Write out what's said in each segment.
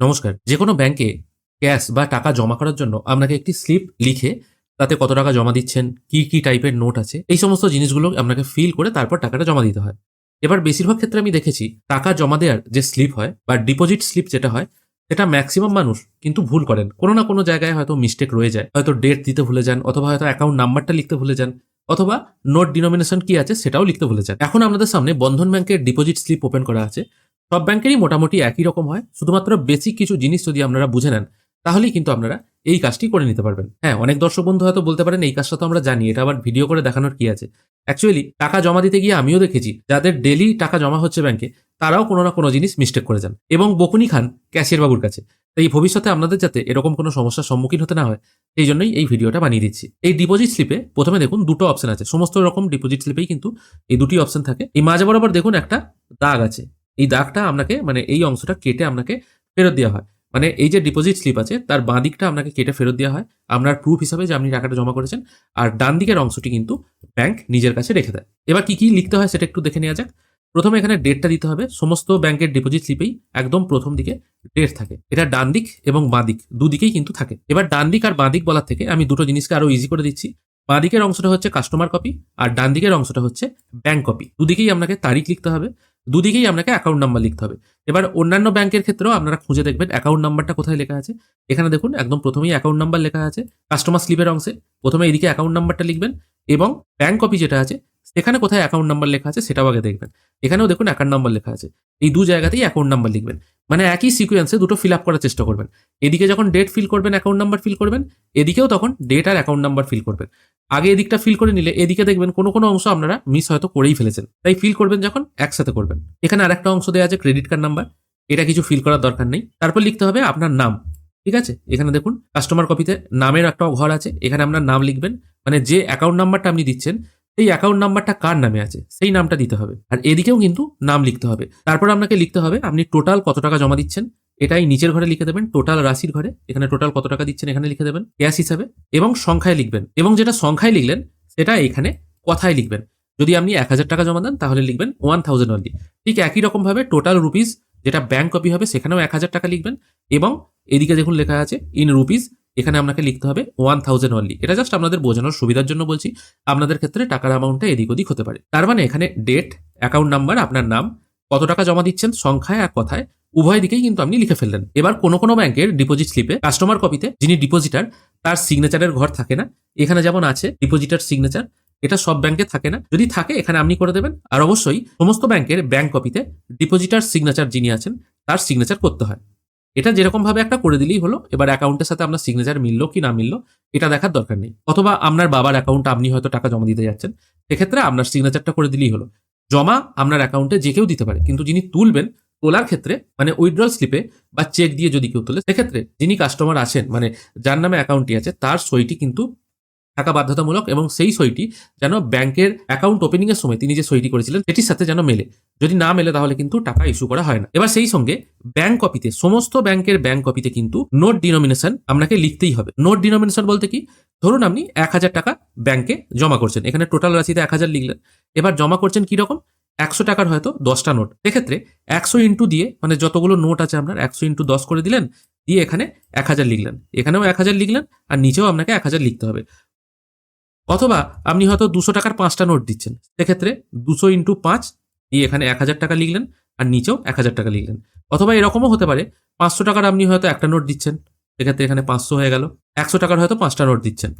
নমস্কার যে কোনো ব্যাংকে ক্যাশ বা টাকা জমা করার জন্য আপনাকে একটি স্লিপ লিখে তাতে কত টাকা জমা দিচ্ছেন, কি কি টাইপের নোট আছে, এই সমস্ত জিনিসগুলো আপনাকে ফিল করে তারপর টাকাটা জমা দিতে হয়। এবার বেশিরভাগ ক্ষেত্রে আমি দেখেছি, টাকা জমা দেওয়ার যে স্লিপ হয় বা ডিপোজিট স্লিপ যেটা হয়, সেটা ম্যাক্সিমাম মানুষ কিন্তু ভুল করেন। কোনো না কোনো জায়গায় হয়তো মিস্টেক রয়ে যায়। হয়তো ডেট দিতে ভুলে যান, অথবা হয়তো অ্যাকাউন্ট নাম্বারটা লিখতে ভুলে যান, অথবা নোট ডিনোমিনেশন কি আছে সেটাও লিখতে ভুলে যান। এখন আপনাদের সামনে বন্ধন ব্যাংকের ডিপোজিট স্লিপ ওপেন করা আছে। সব ব্যাংকেরই মোটামুটি একই রকম হয়। শুধুমাত্র বেসিক কিছু জিনিস যদি আপনারা বুঝে নেন, তাহলেই কিন্তু আপনারা এই কাজটি করে নিতে পারবেন। হ্যাঁ অনেক দর্শক বন্ধু হয়তো বলতে পারেন, এই কাজটা তো আমরা জানি, এটা আবার ভিডিও করে দেখানোর কি আছে? অ্যাকচুয়ালি টাকা জমা দিতে গিয়ে আমিও দেখেছি, যাদের ডেলি টাকা জমা হচ্ছে ব্যাংকে, তারাও কোনো না কোনো জিনিস মিস্টেক করে যান। এবং বকুনি খান ক্যাশিয়ার বাবুর কাছে। তাই ভবিষ্যতে আপনাদের যাতে এরকম কোনো সমস্যার সম্মুখীন হতে না হয় সেই জন্যই এই ভিডিওটা বানিয়ে দিচ্ছি। এই ডিপোজিট স্লিপে প্রথমে দেখুন দুটো অপশন আছে। সমস্ত রকম ডিপোজিট স্লিপেই কিন্তু এই দুটি অপশন থাকে। এই মাঝে বরাবর দেখুন একটা দাগ আছে। এই দাগটা আপনাকে মানে এই অংশটা কেটে আপনাকে ফেরত দেওয়া হয়। মানে এই যে ডিপোজিট স্লিপ আছে, তার বাঁ দিকটা আপনাকে কেটে ফেরত দেওয়া হয়। আপনার প্রুফ হিসাবে যে আপনি টাকাটা জমা করেছেন, আর ডান দিকের অংশটি কিন্তু ব্যাংক নিজের কাছে রেখে দেয়। এবার কি কি লিখতে হয় সেটা একটু দেখে নেওয়া যাক। প্রথমে এখানে ডেটটা দিতে হবে। সমস্ত ব্যাংকের ডিপোজিট স্লিপেই একদম প্রথম দিকে ডেট থাকে। এটা ডান দিক এবং বাঁ দিক দুদিকেই কিন্তু থাকে। এবার ডান দিক আর বাঁ দিক বলার থেকে আমি দুটো জিনিসকে আরও ইজি করে দিচ্ছি। বাঁ দিকের অংশটা হচ্ছে কাস্টমার কপি আর ডান দিকের অংশটা হচ্ছে ব্যাংক কপি দুদিকেই আপনাকে তারিখ লিখতে হবে। দুদিকেই আপনাকে অ্যাকাউন্ট নাম্বার লিখতে হবে। এবার অন্যান্য ব্যাংকের ক্ষেত্রেও আপনারা খুঁজে দেখবেন অ্যাকাউন্ট নাম্বারটা কোথায় লেখা আছে। এখানে দেখুন, একদম প্রথমেই অ্যাকাউন্ট নাম্বার লেখা আছে কাস্টমার স্লিপের অংশে। প্রথমে এদিকে অ্যাকাউন্ট নাম্বারটা লিখবেন এবং ব্যাংক কপি যেটা আছে, সেখানে কোথায় অ্যাকাউন্ট নাম্বার লেখা আছে সেটাও আগে দেখবেন। এখানেও দেখুন অ্যাকাউন্ট নাম্বার লেখা আছে। এই দু জায়গাতেই অ্যাকাউন্ট নাম্বার লিখবেন। মানে একই সিকোয়েন্সে দুটো ফিল আপ করার চেষ্টা করবেন। এদিকে যখন ডেট ফিল করবেন অ্যাকাউন্ট নাম্বার ফিল করবেন, এদিকেও তখন ডেট আর অ্যাকাউন্ট নাম্বার ফিল করবেন। আগে এদিকটা ফিল করে নিলে এদিকে দেখবেন কোনো কোনো অংশ আপনারা মিস হয়তো করেই ফেলেছেন। তাই ফিল করবেন যখন, একসাথে করবেন। এখানে আরেকটা অংশ দেওয়া আছে ক্রেডিট কার্ড নাম্বার এটা কিছু ফিল করার দরকার নেই। তারপর লিখতে হবে আপনার নাম। ঠিক আছে? এখানে দেখুন কাস্টমার কপিতে নামের একটা ঘর আছে। এখানে আপনার নাম লিখবেন। মানে যে অ্যাকাউন্ট নাম্বারটা আপনি দিচ্ছেন সেই অ্যাকাউন্ট নাম্বারটা কার নামে আছে? সেই নামটা দিতে হবে। আর এদিকেও কিন্তু নাম লিখতে হবে। তারপর আপনাকে লিখতে হবে, আপনি টোটাল কত টাকা জমা দিচ্ছেন? এটাই নিচের ঘরে লিখে দেবেন টোটাল রাশির ঘরে। এখানে টোটাল কত টাকা দিচ্ছেন এখানে লিখে দেবেন ক্যাশ হিসাবে। এবং সংখ্যায় লিখবেন। এবং যেটা সংখ্যায় লিখলেন, সেটা এখানে কথায় লিখবেন। যদি আপনি এক হাজার টাকা জমা দেন, তাহলে লিখবেন ওয়ান থাউজেন্ড অনলি ঠিক একই রকমভাবে টোটাল রুপিস যেটা ব্যাংক কপি হবে, সেখানেও এক হাজার টাকা লিখবেন। এবং এদিকে দেখুন লেখা আছে ইন রুপিস এখানে আপনাকে লিখতে হবে ওয়ান থাউজেন্ড অনলি এটা জাস্ট আপনাদের বোঝানোর সুবিধার জন্য বলছি, আপনাদের ক্ষেত্রে টাকার অ্যামাউন্টটা এদিক ওদিক হতে পারে। তার মানে এখানে ডেট অ্যাকাউন্ট নাম্বার আপনার নাম, কত টাকা জমা দিচ্ছেন, সংখ্যায় আর কথায়, উভয় দিকেই কিন্তু আপনি লিখে ফেললেন। এবার কোনো কোনো ব্যাংকের ডিপোজিট স্লিপে কাস্টমার কপিতে যিনি ডিপোজিটার তার সিগনেচারের ঘর থাকে না। এখানে যেমন আছে ডিপোজিটার সিগনেচার এটা সব ব্যাংকে থাকে না। যদি থাকে, এখানে আপনি করে দেবেন। আর অবশ্যই সমস্ত ব্যাংকের ব্যাংক কপিতে ডিপোজিটার সিগনেচার যিনি আছেন, তার সিগনেচার করতে হয়। এটা যেরকম ভাবে একটা করে দিলেই হলো, এবার অ্যাকাউন্টের সাথে আপনার সিগনেচার মিললো কি না মিললো, এটা দেখার দরকার নেই। অথবা আপনার বাবার অ্যাকাউন্টে আপনি হয়তো টাকা জমা দিতে যাচ্ছেন, সেক্ষেত্রে আপনার সিগনেচারটা করে দিলেই হলো। জমা আপনার অ্যাকাউন্টে যে কেউ দিতে পারে, কিন্তু যিনি তুলবেন, তোলার ক্ষেত্রে মানে উইথড্রল স্লিপে বা চেক দিয়ে যদি কেউ তোলে, সেক্ষেত্রে যিনি কাস্টমার আছেন মানে যার নামে অ্যাকাউন্টটি আছে, তার সইটি কিন্তু থাকা বাধ্যতামূলক এবং সেই সইটি যেন ব্যাংকের অ্যাকাউন্ট ওপেনিংয়ের সময় তিনি যে সইটি করেছিলেন, সেটির সাথে যেন মেলে। যদি না মেলে, তাহলে কিন্তু টাকা ইস্যু করা হয় না। এবার সেই সঙ্গে ব্যাংক কপিতে, সমস্ত ব্যাংকের ব্যাংক কপিতে কিন্তু নোট ডিনোমিনেশন আপনাকে লিখতেই হবে। নোট ডিনোমিনেশন বলতে কি? ধরুন আপনি এক হাজার টাকা ব্যাংকে জমা করছেন। এখানে টোটাল রাশিতে এক হাজার লিখলেন। এবার জমা করছেন কি রকম? একশো টাকার হয়তো দশটা নোট। সেক্ষেত্রে একশো ইন্টু দিয়ে মানে যতগুলো নোট আছে আপনার, একশো ইন্টু দশ করে দিলেন, দিয়ে এখানে এক হাজার লিখলেন। এখানেও এক হাজার লিখলেন, আর নিচেও আপনাকে এক হাজার লিখতে হবে। অথবা আপনি হয়তো দুশো টাকার পাঁচটা নোট দিচ্ছেন। সেক্ষেত্রে দুশো ইন্টু পাঁচ দিয়ে এখানে এক হাজার টাকা লিখলেন আর নিচেও এক হাজার টাকা লিখলেন। অথবা এরকমও হতে পারে, পাঁচশো টাকার আপনি হয়তো একটা নোট দিচ্ছেন, সেক্ষেত্রে এখানে পাঁচশো হয়ে গেল, একশো টাকার হয়তো পাঁচটা নোট দিচ্ছেন,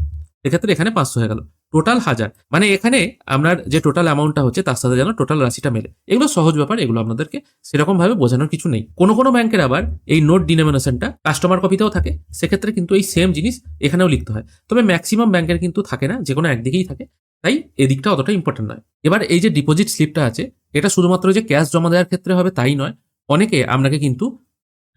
সেক্ষেত্রে এখানে পাঁচশো হয়ে গেল। টোটাল হাজার। মানে এখানে আপনার যে টোটাল অ্যামাউন্টটা হচ্ছে, তার সাথে যেন টোটাল রাশিটা মেলে। এগুলো সহজ ব্যাপার, এগুলো আপনাদেরকে সেরকম ভাবে বোঝানোর কিছু নেই। কোনো কোনো ব্যাংকের আবার এই নোট ডিনোমিনেশনটা কাস্টমার কপিতেও থাকে। সেক্ষেত্রে কিন্তু এই সেম জিনিস এখানেও লিখতে হয়। তবে ম্যাক্সিমাম ব্যাংকের কিন্তু থাকে না যে কোনো একদিকেই থাকে। তাই এদিকটা অতটা ইম্পর্টেন্ট নয়। এবার এই যে ডিপোজিট স্লিপটা আছে, এটা শুধুমাত্র যে ক্যাশ জমা দেওয়ার ক্ষেত্রে হবে তাই নয়। অনেকে আপনাকে কিন্তু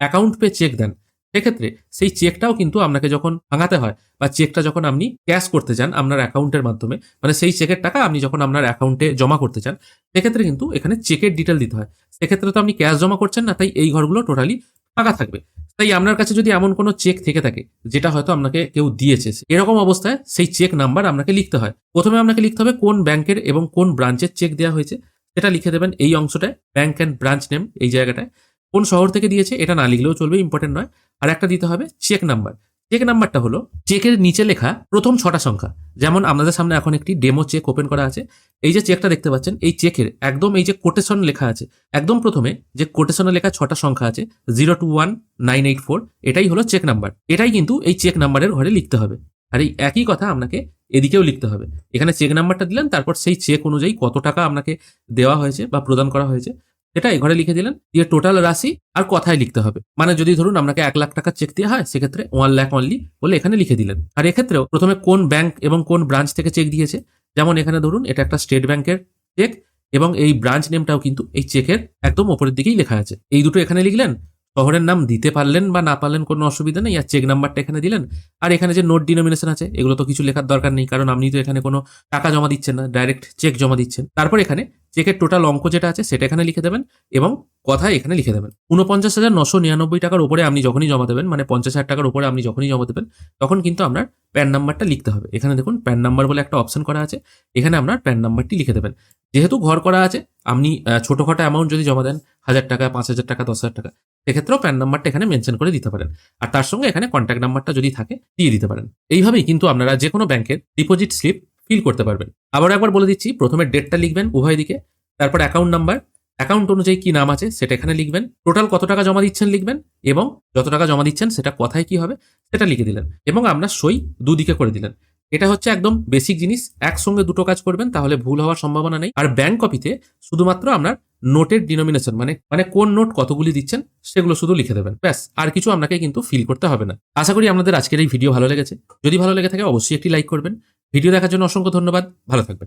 অ্যাকাউন্ট পে চেক দেন। সেক্ষেত্রে সেই চেকটাও কিন্তু আপনাকে যখন ভাঙাতে হয় বা চেকটা যখন আপনি ক্যাশ করতে চান আপনার অ্যাকাউন্টের মাধ্যমে মানে সেই চেকের টাকা আপনি যখন আপনার অ্যাকাউন্টে জমা করতে চান, সেক্ষেত্রে কিন্তু এখানে চেকের ডিটেল দিতে হয়। সেক্ষেত্রে তো আপনি ক্যাশ জমা করছেন না, তাই এই ঘরগুলো টোটালি ফাঁকা থাকবে। তাই আপনার কাছে যদি এমন কোনো চেক থেকে থাকে, যেটা হয়তো আপনাকে কেউ দিয়েছে, এরকম অবস্থায় সেই চেক নাম্বার আপনাকে লিখতে হয়। প্রথমে আপনাকে লিখতে হবে কোন ব্যাংকের এবং কোন ব্রাঞ্চের চেক দেওয়া হয়েছে। সেটা লিখে দেবেন এই অংশটায় ব্যাংক অ্যান্ড ব্রাঞ্চ নেম এই জায়গাটায়। কোন শহর থেকে দিয়েছে এটা না লিখলেও চলবে ইম্পর্টেন্ট নয়। আর একটা দিতে হবে চেক নাম্বার চেক নাম্বারটা হলো চেকের নিচে লেখা প্রথম ছটা সংখ্যা। যেমন আপনাদের সামনে এখন একটি ডেমো চেক ওপেন করা আছে। এই যে চেকটা দেখতে পাচ্ছেন, এই চেকের একদম এই যে কোটেশন লেখা আছে, একদম প্রথমে যে কোটেশনে লেখা ছটা সংখ্যা আছে zero two one nine eight four এটাই হলো চেক নাম্বার এটাই কিন্তু এই চেক নাম্বারের ঘরে লিখতে হবে। আর এই একই কথা আপনাকে এদিকেও লিখতে হবে। এখানে চেক নাম্বারটা দিলেন, তারপর সেই চেক অনুযায়ী কত টাকা আপনাকে দেওয়া হয়েছে বা প্রদান করা হয়েছে। সেটা এই ঘরে লিখে দিলেন দিয়ে টোটাল রাশি আর কথায় লিখতে হবে। মানে যদি ধরুন আপনাকে এক লাখ টাকা চেক দেওয়া হয়, সেক্ষেত্রে ওয়ান লাখ অনলি বলে এখানে লিখে দিলেন। আর এক্ষেত্রেও প্রথমে কোন ব্যাংক এবং কোন ব্রাঞ্চ থেকে চেক দিয়েছে? যেমন এখানে ধরুন এটা একটা স্টেট ব্যাংকের চেক এবং এই ব্রাঞ্চ নেমটাও কিন্তু এই চেকের একদম ওপরের দিকেই লেখা আছে। এই দুটো এখানে লিখলেন শহরের নাম দিতে পারলেন বা না পারলেন কোনো অসুবিধা নেই। আর চেক নাম্বারটা এখানে দিলেন। আর এখানে যে নোট ডিনোমিনেশন আছে, এগুলো তো কিছু লেখার দরকার নেই, কারণ আপনি তো এখানে কোনো টাকা জমা দিচ্ছেন না ডাইরেক্ট চেক জমা দিচ্ছেন। তারপর এখানে চেকের টোটাল অঙ্ক যেটা আছে, সেটা এখানে লিখে দেবেন এবং কথা এখানে লিখে দেবেন। উনপঞ্চাশ হাজার নশো নিরানব্বই টাকার উপরে আপনি যখনই জমা দেবেন মানে পঞ্চাশ হাজার টাকার উপরে আপনি যখনই জমা দেবেন, তখন কিন্তু আপনার প্যান নাম্বারটা লিখতে হবে। এখানে দেখুন প্যান নাম্বার বলে একটা অপশন করা আছে, এখানে আপনার প্যান নাম্বারটি লিখে দেবেন। যেহেতু ঘর করা আছে, আপনি ছোটোখাটো অ্যামাউন্ট যদি জমা দেন হাজার টাকা, পাঁচ হাজার টাকা, দশ হাজার টাকা। সেক্ষেত্রেও প্যান নাম্বারটা এখানে মেনশন করে দিতে পারেন। আর তার সঙ্গে এখানে কন্ট্যাক্ট নাম্বারটা যদি থাকে, দিয়ে দিতে পারেন। এইভাবেই কিন্তু আপনারা যে কোনো ব্যাংকের ডিপোজিট স্লিপ ফিল করতে পারবেন। আবার একবার বলে দিচ্ছি, প্রথমে ডেটটা লিখবেন উভয় দিকে, তারপর অ্যাকাউন্ট নাম্বার অ্যাকাউন্ট অনুযায়ী কি নাম আছে সেটা এখানে লিখবেন টোটাল কত টাকা জমা দিচ্ছেন লিখবেন, এবং যত টাকা জমা দিচ্ছেন সেটা কথায় কি হবে সেটা লিখে দিলেন, এবং আপনার সই দুদিকে করে দিলেন। এটা হচ্ছে একদম বেসিক জিনিস, একসঙ্গে দুটো কাজ করবেন, তাহলে ভুল হওয়ার সম্ভাবনা নেই। আর ব্যাংক কপিতে শুধুমাত্র আপনার নোটের ডিনোমিনেশন মানে মানে কোন নোট কতগুলি দিচ্ছেন, সেগুলো শুধু লিখে দেবেন। ব্যাস, আর কিছু আপনাকে কিন্তু ফিল করতে হবে না। আশা করি আপনাদের আজকের এই ভিডিও ভালো লেগেছে। যদি ভালো লেগে থাকে, অবশ্যই একটি লাইক করবেন। ভিডিও দেখার জন্য অসংখ্য ধন্যবাদ। ভালো থাকবেন।